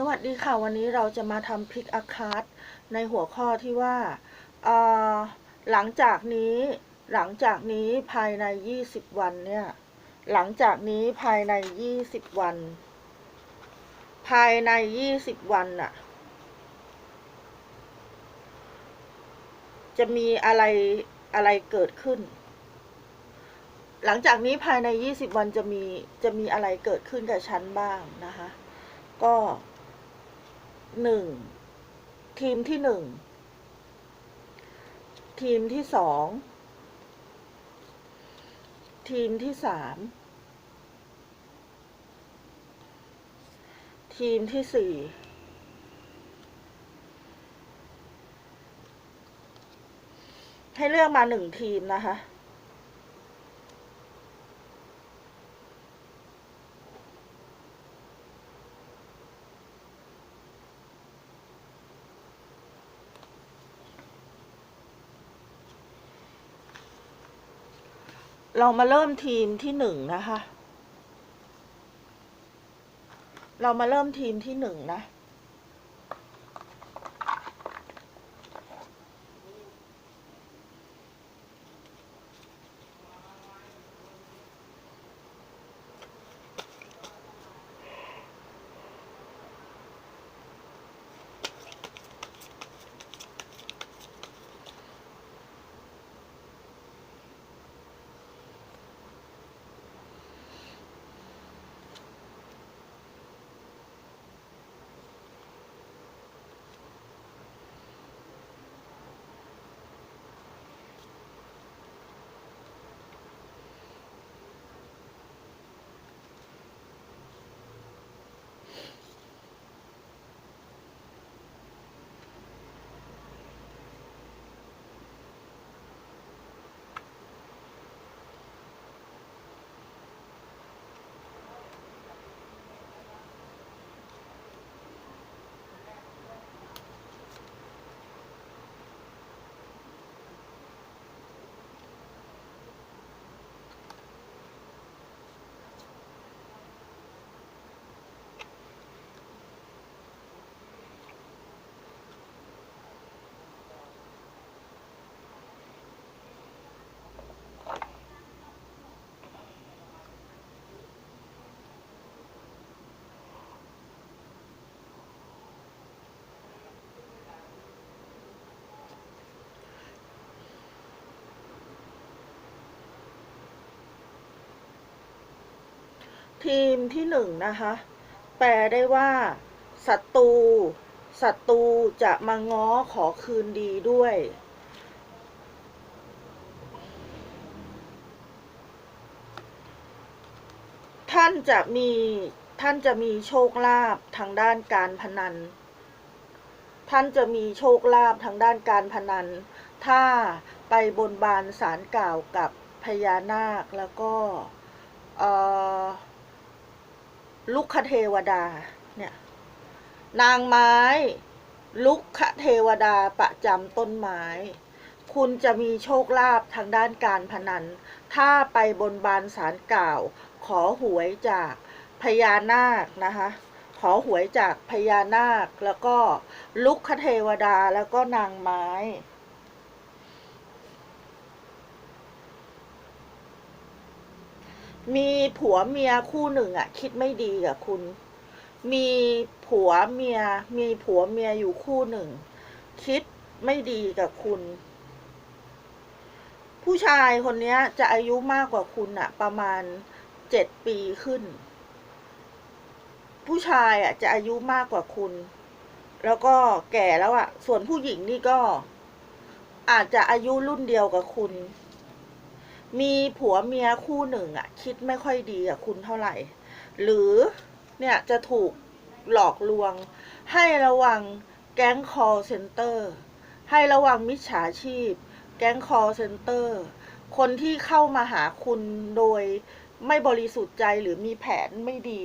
สวัสดีค่ะ วันนี้เราจะมาทำพิกอาคาร์ดในหัวข้อที่ว่า หลังจากนี้หลังจากนี้ภายใน 20 วันเนี่ย หลังจากนี้ภายใน 20 วัน ภายใน 20 วันน่ะ จะมีอะไรอะไรเกิดขึ้น หลังจากนี้ภายใน 20 วันจะมีจะมีอะไรเกิดขึ้นกับฉันบ้างนะคะก็ หนึ่งทีมที่หนึ่งทีมที่สองทีมที่สามทีมที่สี่ให้เลือกมาหนึ่งทีมนะคะ เรามาเริ่มทีมที่หนึ่งนะคะ เรามาเริ่มทีมที่หนึ่งนะ ทีมที่หนึ่งนะคะ แปลได้ว่าศัตรูศัตรูจะมาง้อขอคืนดีด้วย ท่านจะมีท่านจะมีโชคลาภทางด้านการพนัน ท่านจะมีโชคลาภทางด้านการพนัน ถ้าไปบนบานสารกล่าวกับพญานาคแล้วก็ เอ่อ ลุกคเทวดาเนี่ยนางไม้ ลุกคเทวดาประจำต้นไม้ คุณจะมีโชคลาภทางด้านการพนัน ถ้าไปบนบานสารกล่าว ขอหวยจากพญานาคนะคะขอหวยจากพญานาคแล้วก็ลุกคเทวดาแล้วก็นางไม้ มีผัวเมียคู่หนึ่งอะคิดไม่ดีกับคุณ มีผัวเมีย มีผัวเมียอยู่คู่หนึ่ง คิดไม่ดีกับคุณ ผู้ชายคนนี้จะอายุมากกว่าคุณอะประมาณเจ็ดปีขึ้น ผู้ชายอะจะอายุมากกว่าคุณ แล้วก็แก่แล้วอะส่วนผู้หญิงนี่ก็ อาจจะอายุรุ่นเดียวกับคุณ มีผัวเมียคู่หนึ่งอะคิดไม่ค่อยดีกับคุณเท่าไหร่ หรือเนี่ยจะถูกหลอกลวง ให้ระวังแก๊ง call center ให้ระวังมิจฉาชีพ แก๊ง call center คนที่เข้ามาหาคุณโดยไม่บริสุทธิ์ใจหรือมีแผนไม่ดี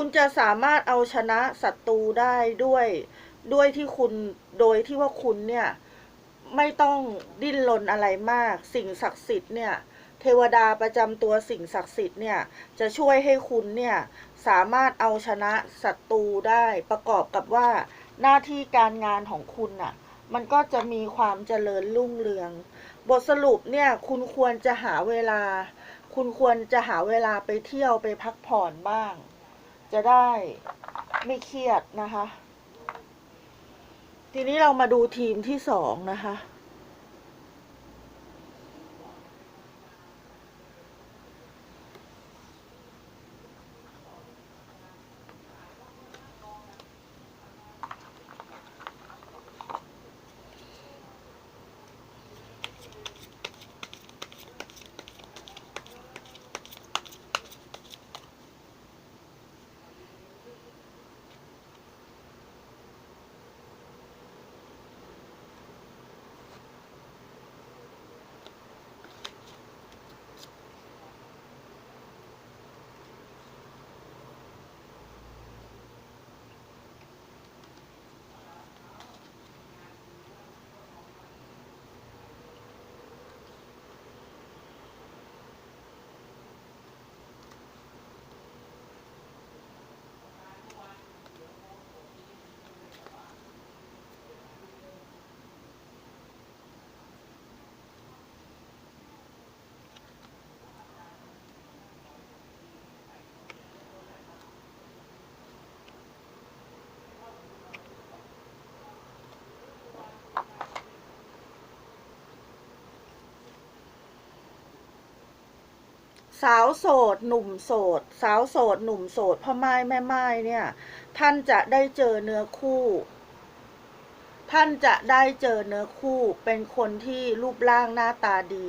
คุณจะสามารถเอาชนะศัตรูได้ด้วยด้วยที่คุณโดยที่ว่าคุณเนี่ย ไม่ต้องดิ้นรนอะไรมาก สิ่งศักดิ์สิทธิ์เนี่ย เทวดาประจำตัวสิ่งศักดิ์สิทธิ์เนี่ย จะช่วยให้คุณเนี่ย สามารถเอาชนะศัตรูได้ประกอบกับว่าหน้าที่การงานของคุณน่ะ มันก็จะมีความเจริญรุ่งเรือง บทสรุปเนี่ย คุณควรจะหาเวลา คุณควรจะหาเวลาไปเที่ยวไปพักผ่อนบ้าง จะได้ไม่เครียดนะคะ ทีนี้เรามาดูทีมที่สองนะคะ สาวโสด หนุ่มโสด สาวโสด หนุ่มโสดพ่อไม้แม่ไม้เนี่ย ท่านจะได้เจอเนื้อคู่ ท่านจะได้เจอเนื้อคู่ เป็นคนที่รูปร่างหน้าตาดี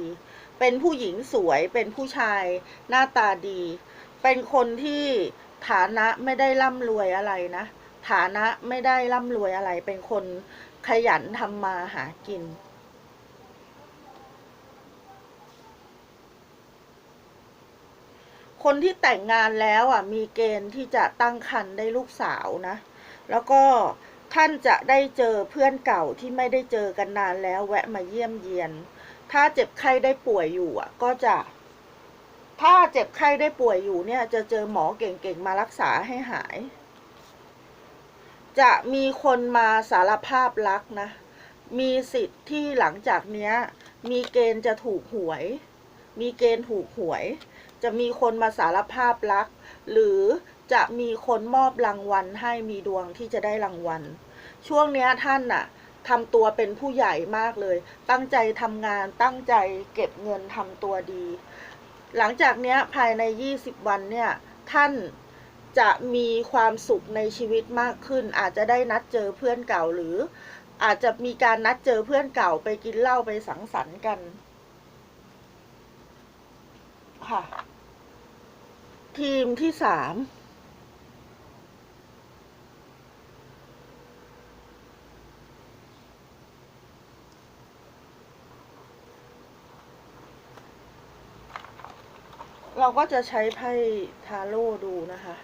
เป็นผู้หญิงสวย เป็นผู้ชายหน้าตาดี เป็นคนที่ฐานะไม่ได้ร่ำรวยอะไรนะ ฐานะไม่ได้ร่ำรวยอะไร เป็นคนขยันทำมาหากิน คนที่แต่งงานแล้วอะมีเกณฑ์ที่จะตั้งครรภ์ได้ลูกสาวนะ แล้วก็ท่านจะได้เจอเพื่อนเก่าที่ไม่ได้เจอกันนานแล้วแวะมาเยี่ยมเยียน ถ้าเจ็บไข้ได้ป่วยอยู่อะ ก็จะ ถ้าเจ็บไข้ได้ป่วยอยู่เนี่ย จะเจอหมอเก่งๆมารักษาให้หาย จะมีคนมาสารภาพรักนะ มีสิทธิ์ที่หลังจากเนี้ย มีเกณฑ์จะถูกหวย มีเกณฑ์ถูกหวย จะมีคนมาสารภาพรัก หรือจะมีคนมอบรางวัลให้มีดวงที่จะได้รางวัล ช่วงเนี้ยท่านน่ะทำตัวเป็นผู้ใหญ่มากเลย ตั้งใจทำงาน ตั้งใจเก็บเงินทำตัวดี หลังจากเนี้ยภายใน 20 วันเนี่ย ท่านจะมีความสุขในชีวิตมากขึ้น อาจจะได้นัดเจอเพื่อนเก่าหรือ อาจจะมีการนัดเจอเพื่อนเก่าไปกินเหล้าไปสังสรรค์กัน ค่ะ ทีมที่สามเราก็จะใช้ไพ่ทาโร่ดูนะคะ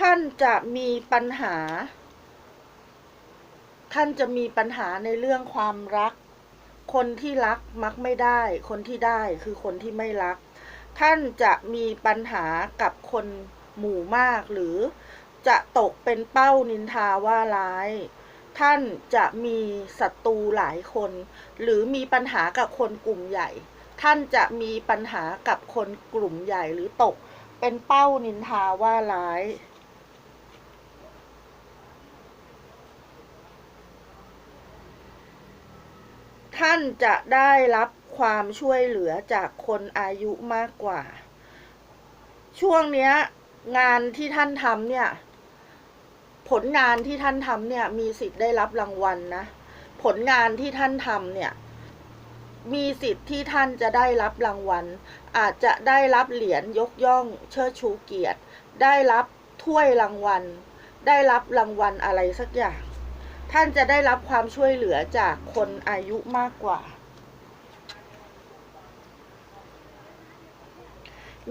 ท่านจะมีปัญหา ท่านจะมีปัญหาในเรื่องความรัก คนที่รักมักไม่ได้ คนที่ได้คือคนที่ไม่รัก ท่านจะมีปัญหากับคนหมู่มากหรือจะตกเป็นเป้านินทาว่าร้าย ท่านจะมีศัตรูหลายคน หรือมีปัญหากับคนกลุ่มใหญ่ ท่านจะมีปัญหากับคนกลุ่มใหญ่หรือตกเป็นเป้านินทาว่าร้าย ท่านจะได้รับความช่วยเหลือจากคนอายุมากกว่า ช่วงเนี้ย งานที่ท่านทำเนี่ย ผลงานที่ท่านทำเนี่ย มีสิทธิ์ได้รับรางวัลนะ ผลงานที่ท่านทำเนี่ย มีสิทธิ์ที่ท่านจะได้รับรางวัล อาจจะได้รับเหรียญยกย่องเชิดชูเกียรติ ได้รับถ้วยรางวัล ได้รับรางวัลอะไรสักอย่าง ท่านจะได้รับความช่วยเหลือจากคนอายุมากกว่า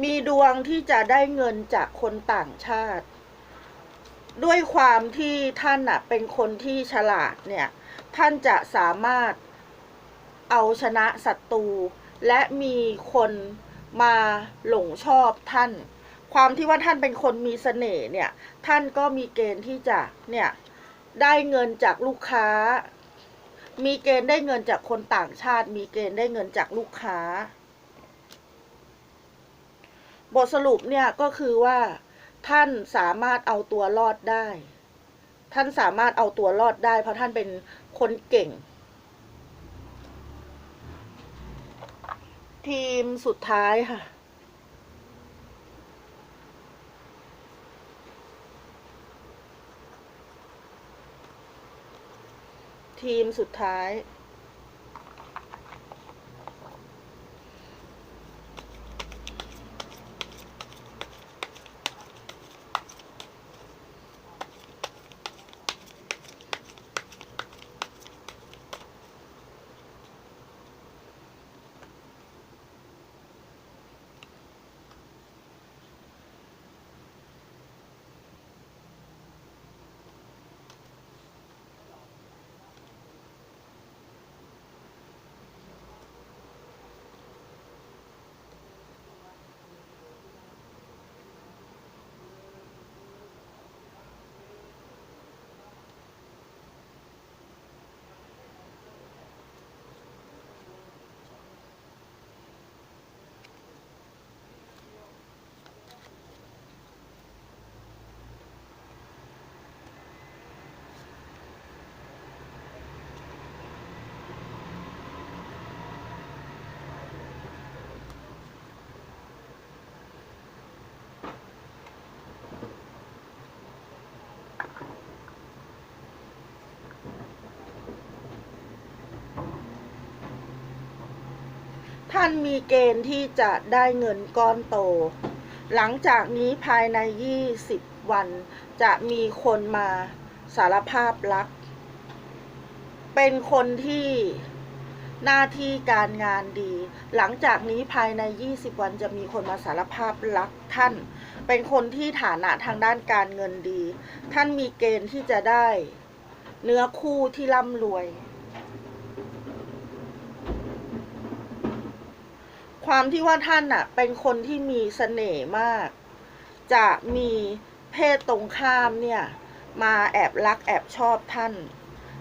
มีดวงที่จะได้เงินจากคนต่างชาติ ด้วยความที่ท่านน่ะเป็นคนที่ฉลาดเนี่ย ท่านจะสามารถเอาชนะศัตรูและมีคนมาหลงชอบท่าน ความที่ว่าท่านเป็นคนมีเสน่ห์เนี่ย ท่านก็มีเกณฑ์ที่จะเนี่ย ได้เงินจากลูกค้า มีเกณฑ์ได้เงินจากคนต่างชาติ มีเกณฑ์ได้เงินจากลูกค้า บทสรุปเนี่ยก็คือว่า ท่านสามารถเอาตัวรอดได้ ท่านสามารถเอาตัวรอดได้ เพราะท่านเป็นคนเก่ง ทีมสุดท้ายค่ะ ทีมสุดท้าย ท่านมีเกณฑ์ที่จะได้เงินก้อนโต หลังจากนี้ภายใน 20 วัน จะมีคนมาสารภาพรัก เป็นคนที่หน้าที่การงานดี หลังจากนี้ภายใน 20 วันจะมีคนมาสารภาพรักท่าน เป็นคนที่ฐานะทางด้านการเงินดี ท่านมีเกณฑ์ที่จะได้ เนื้อคู่ที่ร่ำรวย ความที่ว่าท่านน่ะเป็นคนที่มีเสน่ห์มาก จะมีเพศตรงข้ามเนี่ย มาแอบรักแอบชอบท่าน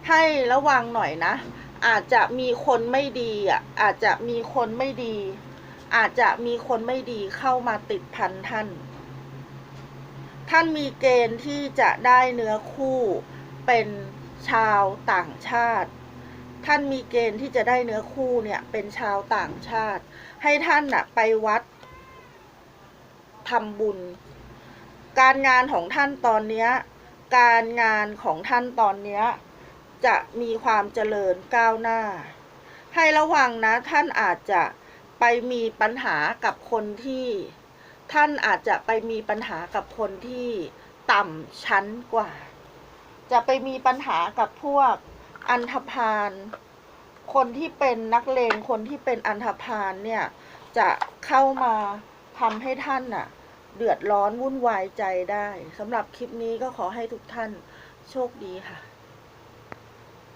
ให้ระวังหน่อยนะ อาจจะมีคนไม่ดีอะอาจจะมีคนไม่ดี อาจจะมีคนไม่ดีเข้ามาติดพันท่าน ท่านมีเกณฑ์ที่จะได้เนื้อคู่เป็นชาวต่างชาติ ท่านมีเกณฑ์ที่จะได้เนื้อคู่เนี่ยเป็นชาวต่างชาติ ให้ท่านน่ะไปวัดทำบุญ การงานของท่านตอนนี้การงานของท่านตอนนี้จะมีความเจริญก้าวหน้า ให้ระวังนะท่านอาจจะไปมีปัญหากับคนที่ ท่านอาจจะไปมีปัญหากับคนที่ต่ำชั้นกว่า จะไปมีปัญหากับพวก อันธพาล คนที่เป็นนักเลง คนที่เป็นอันธพาลเนี่ย จะเข้ามาทำให้ท่านน่ะ เดือดร้อนวุ่นวายใจได้สำหรับคลิปนี้ก็ขอให้ทุกท่านโชคดีค่ะ